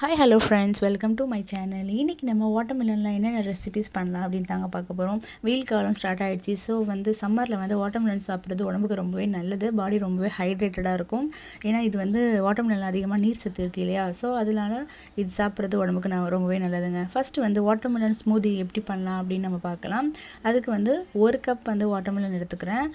Hi hello friends welcome to my channel இன்றைக்கி நம்ம வாட்டர்மெலனில் என்னென்ன ரெசிபிஸ் பண்ணலாம் அப்படின்னு தாங்க பார்க்க போகிறோம் வெயில் காலம் ஸ்டார்ட் ஆகிடுச்சு ஸோ வந்து சம்மரில் வந்து வாட்டர்மெலன் சாப்பிட்றது உடம்புக்கு ரொம்பவே நல்லது. பாடி ரொம்பவே ஹைட்ரேட்டடாக இருக்கும். ஏன்னா இது வந்து வாட்டர்மெலனில் அதிகமாக நீர் சத்து இருக்குது இல்லையா? ஸோ அதனால இது சாப்பிட்றது உடம்புக்கு நான் ரொம்பவே நல்லதுங்க. ஃபஸ்ட்டு வந்து வாட்டர்மெலன் ஸ்மூதி எப்படி பண்ணலாம் அப்படின்னு நம்ம பார்க்கலாம். அதுக்கு வந்து ஒரு கப் வந்து வாட்டர்மெலன் எடுத்துக்கிறேன்.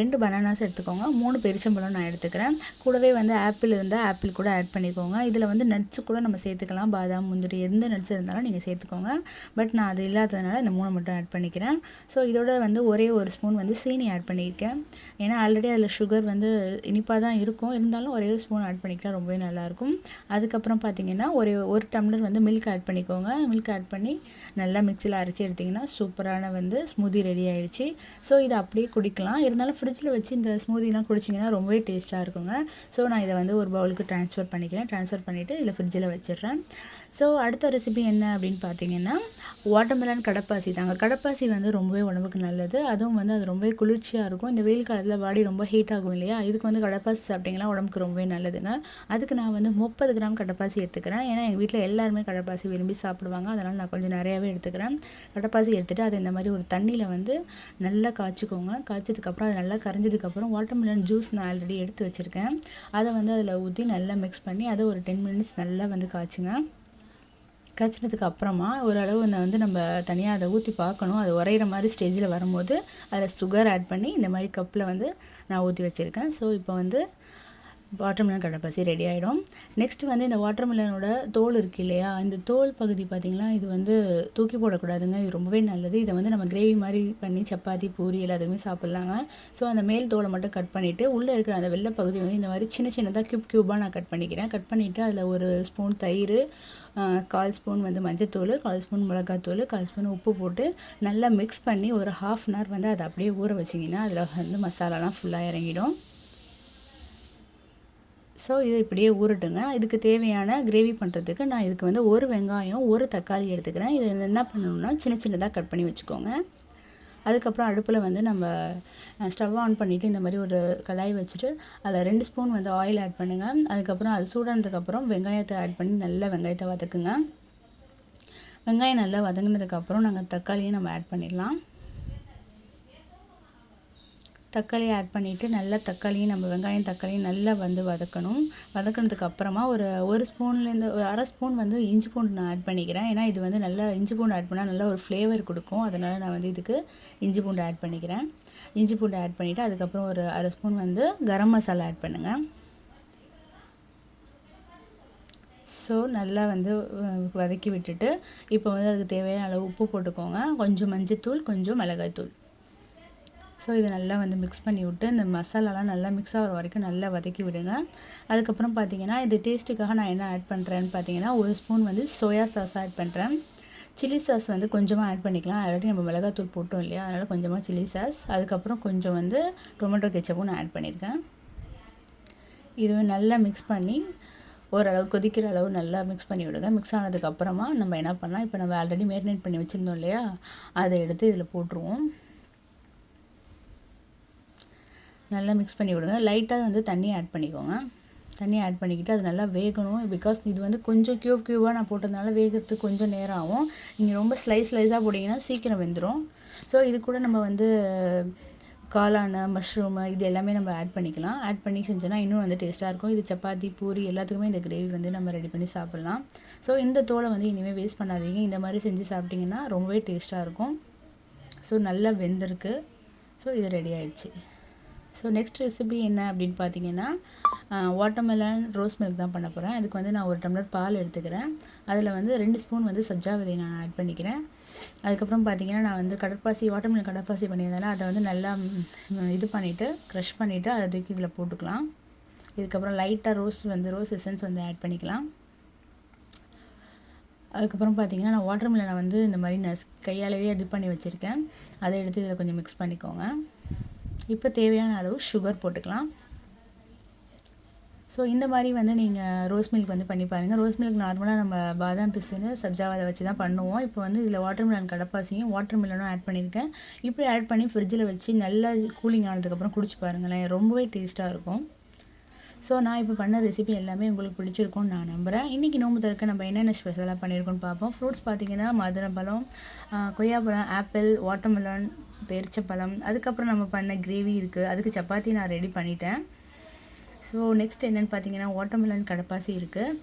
ரெண்டு பனானாஸ் எடுத்துக்கோங்க. மூணு பெரிச்சம்பழம் நான் எடுத்துக்கிறேன். கூடவே வந்து ஆப்பிள் இருந்தால் ஆப்பிள் கூட ஆட் பண்ணிக்கோங்க. இதில் வந்து நட்ஸு கூட நம்ம சேர்த்துக்கலாம். பாதாம் முந்திரி எந்த நட்ஸ் இருந்தாலும் நீங்கள் சேர்த்துக்கோங்க. பட் நான் அது இல்லாததுனால இந்த மூணு மட்டும் ஆட் பண்ணிக்கிறேன். ஸோ இதோட வந்து ஒரே ஒரு ஸ்பூன் வந்து சீனி ஆட் பண்ணியிருக்கேன். ஏன்னா ஆல்ரெடி அதில் சுகர் வந்து இனிப்பாக தான் இருக்கும். இருந்தாலும் ஒரே ஒரு ஸ்பூன் ஆட் பண்ணிக்கிட்டால் ரொம்பவே நல்லாயிருக்கும் அதுக்கப்புறம் பார்த்தீங்கன்னா ஒரே ஒரு டம்ளர் வந்து மில்க் ஆட் பண்ணிக்கோங்க. மில்க் ஆட் பண்ணி நல்லா மிக்சியில் அரைச்சி எடுத்திங்கன்னா சூப்பரான வந்து ஸ்மூதி ரெடி ஆகிடுச்சு ஸோ இதை அப்படியே குடிக்கலாம். இருந்தாலும் ஃப்ரிட்ஜில் வச்சு இந்த ஸ்மூதிலாம் குடிச்சிங்கன்னா ரொம்பவே டேஸ்ட்டாக இருக்குங்க. ஸோ நான் இதை வந்து ஒரு பவுலுக்கு ட்ரான்ஸ்ஃபர் பண்ணிக்கிறேன். ட்ரான்ஸ்ஃபர் பண்ணிவிட்டு இதில் ஃப்ரிட்ஜில் வச்சு வச்சிடுறேன். ஸோ அடுத்த ரெசிபி என்ன அப்படின்னு பார்த்தீங்கன்னா வாட்டர்மெலன் கடப்பாசி. தாங்க கடப்பாசி வந்து ரொம்பவே உடம்புக்கு நல்லது. அதுவும் வந்து அது ரொம்பவே குளிர்ச்சியாக இருக்கும். இந்த வெயில் காலத்தில் பாடி ரொம்ப ஹீட் ஆகும் இல்லையா? இதுக்கு வந்து கடப்பாசி சாப்பிட்டிங்கன்னா உடம்புக்கு ரொம்பவே நல்லதுங்க அதுக்கு நான் வந்து முப்பது கிராம் கடப்பாசி எடுத்துக்கிறேன். ஏன்னா எங்கள் வீட்டில் எல்லாருமே கடப்பாசி விரும்பி சாப்பிடுவாங்க. அதனால் நான் கொஞ்சம் நிறையாவே எடுத்துக்கிறேன். கடப்பாசி எடுத்துகிட்டு அதை இந்த மாதிரி ஒரு தண்ணியில் வந்து நல்லா காய்ச்சிக்கோங்க. காய்ச்சதுக்கப்புறம் அது நல்லா கரைஞ்சதுக்கப்புறம் வாட்டர்மெலன் ஜூஸ் நான் ஆல்ரெடி எடுத்து வச்சுருக்கேன். அதை வந்து அதில் ஊற்றி நல்லா மிக்ஸ் பண்ணி அதை ஒரு டென் மினிட்ஸ் நல்லா வந்து காய்ச்சுங்க. காய்ச்சினதுக்கு அப்புறமா ஓரளவு வந்து நம்ம தனியாக அதை ஊற்றி பார்க்கணும். அது உரையிற மாதிரி ஸ்டேஜில் வரும்போது அதில் சுகர் ஆட் பண்ணி இந்த மாதிரி கப்பில் வந்து நான் ஊற்றி வச்சுருக்கேன். ஸோ இப்போ வந்து வாட்டர்மெலன் கடப்பாசி ரெடி ஆகிடும் நெக்ஸ்ட் வந்து இந்த வாட்டர்மெலனோட தோல் இருக்குது இல்லையா? இந்த தோல் பகுதி பார்த்திங்கன்னா இது வந்து தூக்கி போடக்கூடாதுங்க. இது ரொம்பவே நல்லது. இதை வந்து நம்ம கிரேவி மாதிரி பண்ணி சப்பாத்தி பூரி எல்லாத்துக்குமே சாப்பிட்லாங்க. ஸோ அந்த மேல் தோலை மட்டும் கட் பண்ணிவிட்டு உள்ளே இருக்கிற அந்த வெள்ளை பகுதி வந்து இந்த மாதிரி சின்ன சின்னதாக க்யூப் க்யூபாக நான் கட் பண்ணிக்கிறேன். கட் பண்ணிவிட்டு அதில் ஒரு ஸ்பூன் தயிர் கால் ஸ்பூன் வந்து மஞ்சத்தூள் கால் ஸ்பூன் மிளகாத்தூள் கால் ஸ்பூன் உப்பு போட்டு நல்லா மிக்ஸ் பண்ணி ஒரு ஹாஃப் அன் ஹவர் வந்து அதை அப்படியே ஊற வச்சிங்கன்னா அதில் வந்து மசாலாலாம் ஃபுல்லாக இறங்கிடும். ஸோ இது இப்படியே ஊறட்டுங்க. இதுக்கு தேவையான கிரேவி பண்ணுறதுக்கு நான் இதுக்கு வந்து ஒரு வெங்காயம் ஒரு தக்காளி எடுத்துக்கிறேன். இதை என்ன பண்ணணும்னா சின்ன சின்னதாக கட் பண்ணி வச்சுக்கோங்க. அதுக்கப்புறம் அடுப்பில் வந்து நம்ம ஸ்டவ் ஆன் பண்ணிவிட்டு இந்த மாதிரி ஒரு கடாய் வச்சுட்டு அதில் ரெண்டு ஸ்பூன் வந்து ஆயில் ஆட் பண்ணுங்கள் அதுக்கப்புறம் அது சூடானதுக்கப்புறம் வெங்காயத்தை ஆட் பண்ணி நல்லா வெங்காயத்தை வதக்குங்க. வெங்காயம் நல்லா வதங்கினதுக்கப்புறம் நாங்கள் தக்காளியும் நம்ம ஆட் பண்ணிடலாம். தக்காளியை ஆட் பண்ணிவிட்டு நல்லா தக்காளியும் நம்ம வெங்காயம் தக்காளியும் நல்லா வந்து வதக்கணும். வதக்கினதுக்கு அப்புறமா ஒரு ஒரு ஸ்பூன்லேருந்து ஒரு அரை ஸ்பூன் வந்து இஞ்சி பூண்டு நான் ஆட் பண்ணிக்கிறேன். ஏன்னா இது வந்து நல்லா இஞ்சி பூண்டு ஆட் பண்ணால் நல்லா ஒரு ஃப்ளேவர் கொடுக்கும். அதனால் நான் வந்து இதுக்கு இஞ்சி பூண்டு ஆட் பண்ணிக்கிறேன். இஞ்சி பூண்டு ஆட் பண்ணிவிட்டு அதுக்கப்புறம் ஒரு அரை ஸ்பூன் வந்து கரம் மசாலா ஆட் பண்ணுங்கள் ஸோ நல்லா வந்து வதக்கி விட்டுட்டு இப்போ வந்து அதுக்கு தேவையான அளவு உப்பு போட்டுக்கோங்க. கொஞ்சம் மஞ்சத்தூள் கொஞ்சம் மிளகாய்த்தூள். ஸோ இதை நல்லா வந்து மிக்ஸ் பண்ணி விட்டு இந்த மசாலாலாம் நல்லா மிக்ஸ் ஆகிற வரைக்கும் நல்லா வதக்கி விடுங்க. அதுக்கப்புறம் பார்த்தீங்கன்னா இது டேஸ்ட்டுக்காக நான் என்ன ஆட் பண்ணுறேன்னு பார்த்தீங்கன்னா ஒரு ஸ்பூன் வந்து சோயா சாஸ் ஆட் பண்ணுறேன் சில்லி சாஸ் வந்து கொஞ்சமாக ஆட் பண்ணிக்கலாம். ஆல்ரெடி நம்ம மிளகாத்தூள் போட்டோம் இல்லையா? அதனால் கொஞ்சமாக சில்லி சாஸ் அதுக்கப்புறம் கொஞ்சம் வந்து டொமேட்டோ கெச்சப்பும் நான் ஆட் பண்ணியிருக்கேன். இதுவே நல்லா மிக்ஸ் பண்ணி ஓரளவு கொதிக்கிற அளவு நல்லா மிக்ஸ் பண்ணி விடுங்க. மிக்ஸ் ஆனதுக்கப்புறமா நம்ம என்ன பண்ணலாம்? இப்போ நம்ம ஆல்ரெடி மேரினேட் பண்ணி வச்சுருந்தோம் இல்லையா? அதை எடுத்து இதில் போட்டுருவோம். நல்லா மிக்ஸ் பண்ணி விடுங்க. லைட்டாக வந்து தண்ணி ஆட் பண்ணிக்கோங்க. தண்ணி ஆட் பண்ணிக்கிட்டு அது நல்லா வேகணும். பிகாஸ் இது வந்து கொஞ்சம் க்யூப் க்யூபாக நான் போட்டதுனால வேகிறதுக்கு கொஞ்சம் நேரம் ஆகும். நீங்கள் ரொம்ப ஸ்லைஸ் ஸ்லைஸாக போட்டிங்கன்னா சீக்கிரம் வெந்துடும் ஸோ இது கூட நம்ம வந்து காளான மஷ்ரூமு இது எல்லாமே நம்ம ஆட் பண்ணிக்கலாம். ஆட் பண்ணி செஞ்சோன்னா இன்னும் வந்து டேஸ்ட்டாக இருக்கும். இது சப்பாத்தி பூரி எல்லாத்துக்குமே இந்த கிரேவி வந்து நம்ம ரெடி பண்ணி சாப்பிட்லாம். ஸோ இந்த தோலை வந்து இனிமேல் வேஸ்ட் பண்ணாதீங்க. இந்த மாதிரி செஞ்சு சாப்பிட்டிங்கன்னா ரொம்பவே டேஸ்ட்டாக இருக்கும். ஸோ நல்லா வெந்திருக்கு. ஸோ இது ரெடி ஆயிடுச்சு. ஸோ நெக்ஸ்ட் ரெசிபி என்ன அப்படின்னு பார்த்தீங்கன்னா வாட்டர்மெலன் ரோஸ் மில்க் தான் பண்ண போகிறேன் அதுக்கு வந்து நான் ஒரு டம்ளர் பால் எடுத்துக்கிறேன். அதில் வந்து ரெண்டு ஸ்பூன் வந்து சப்ஜா விதை நான் ஆட் பண்ணிக்கிறேன். அதுக்கப்புறம் பார்த்தீங்கன்னா நான் வந்து கடற்பாசி வாட்டர்மெலன் கடற்பாசி பண்ணியிருந்தாலும் அதை வந்து நல்லா இது பண்ணிவிட்டு க்ரஷ் பண்ணிவிட்டு அதை தூக்கி இதில் போட்டுக்கலாம். இதுக்கப்புறம் லைட்டாக ரோஸ் வந்து ரோஸ் எசன்ஸ் வந்து ஆட் பண்ணிக்கலாம். அதுக்கப்புறம் பார்த்தீங்கன்னா நான் வாட்டர்மெலனை வந்து இந்த மாதிரி நஸ் கையாலவே இது பண்ணி வச்சுருக்கேன். அதை எடுத்து இதில் கொஞ்சம் மிக்ஸ் பண்ணிக்கோங்க. இப்போ தேவையான அளவு சுகர் போட்டுக்கலாம். ஸோ இந்த மாதிரி வந்து நீங்கள் ரோஸ் மில்க் வந்து பண்ணி பாருங்கள் ரோஸ் மில்க் நார்மலாக நம்ம பாதாம் பிசுன்னு சப்ஜாவை வச்சு தான் பண்ணுவோம். இப்போ வந்து இதில் வாட்டர் மிலன் கடப்பாசியும் வாட்டர் மிலனும் ஆட் பண்ணியிருக்கேன். இப்படி ஆட் பண்ணி ஃப்ரிட்ஜில் வச்சு நல்லா கூலிங் ஆனதுக்கப்புறம் குடிச்சு பாருங்களேன். ரொம்பவே டேஸ்ட்டாக இருக்கும். ஸோ நான் இப்போ பண்ண ரெசிபி எல்லாமே உங்களுக்கு பிடிச்சிருக்கும்னு நான் நம்புகிறேன் இன்றைக்கி நோம்பு தரக்க நம்ம என்னென்ன ஸ்பெஷலாக பண்ணியிருக்கோம்னு பார்ப்போம். ஃப்ரூட்ஸ் பார்த்தீங்கன்னா மதுரை பழம் கொய்யாப்பழம் ஆப்பிள் வாட்டர்மெலன் பேரிச்சப்பழம் அதுக்கப்புறம் நம்ம பண்ண கிரேவி இருக்குது அதுக்கு சப்பாத்தி நான் ரெடி பண்ணிட்டேன். ஸோ நெக்ஸ்ட் என்னென்னு பார்த்தீங்கன்னா வாட்டர்மெலன் கடப்பாசி இருக்குது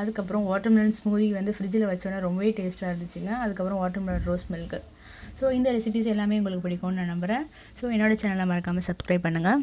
அதுக்கப்புறம் வாட்டர்மெலன் ஸ்மூதி வந்து ஃப்ரிட்ஜில் வச்சோன்னே ரொம்பவே டேஸ்ட்டாக இருந்துச்சுங்க. அதுக்கப்புறம் வாட்டர்மெலன் ரோஸ் மில்க்கு ஸோ இந்த ரெசிபிஸ் எல்லாமே உங்களுக்கு பிடிக்கும்னு நான் நம்புகிறேன் ஸோ என்னோட சேனலை மறக்காமல் சப்ஸ்கிரைப் பண்ணுங்கள்